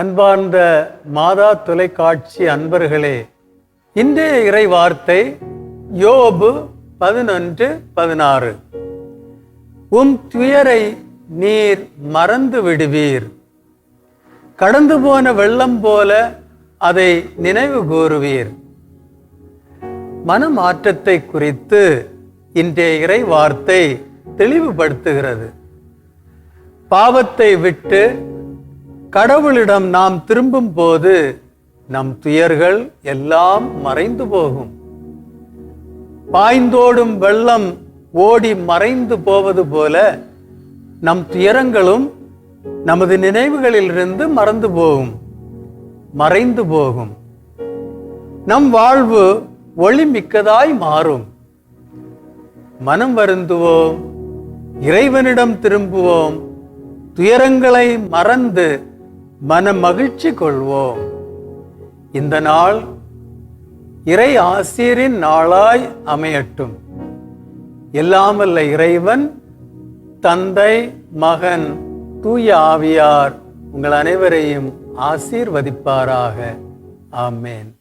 அன்பார்ந்த மாதா தொலைக்காட்சி அன்பர்களே இன்றைய இறை வார்த்தை யோபு பதினொன்று பதினாறு. உம் துயரை நீர் மறந்து விடுவீர். கடந்து போன வெள்ளம் போல அதை நினைவு கூறுவீர். மனமாற்றத்தை குறித்து இன்றைய இறை வார்த்தை தெளிவுபடுத்துகிறது. பாவத்தை விட்டு கடவுளிடம் நாம் திரும்பும் போது நம் துயர்கள் எல்லாம் மறைந்து போகும். பாய்ந்தோடும் வெள்ளம் ஓடி மறைந்து போவது போல நம் துயரங்களும் நமது நினைவுகளிலிருந்து மறந்து போகும் மறைந்து போகும். நம் வாழ்வு ஒளிமிக்கதாய் மாறும். மனம் வருந்துவோம் இறைவனிடம் திரும்புவோம் துயரங்களை மறந்து மன மகிழ்ச்சி கொள்வோம். இந்த நாள் இறை ஆசிரியரின் நாளாய் அமையட்டும். எல்லாமல்ல இறைவன் தந்தை மகன் தூய ஆவியார் உங்கள் அனைவரையும் ஆசீர்வதிப்பாராக. ஆமேன்.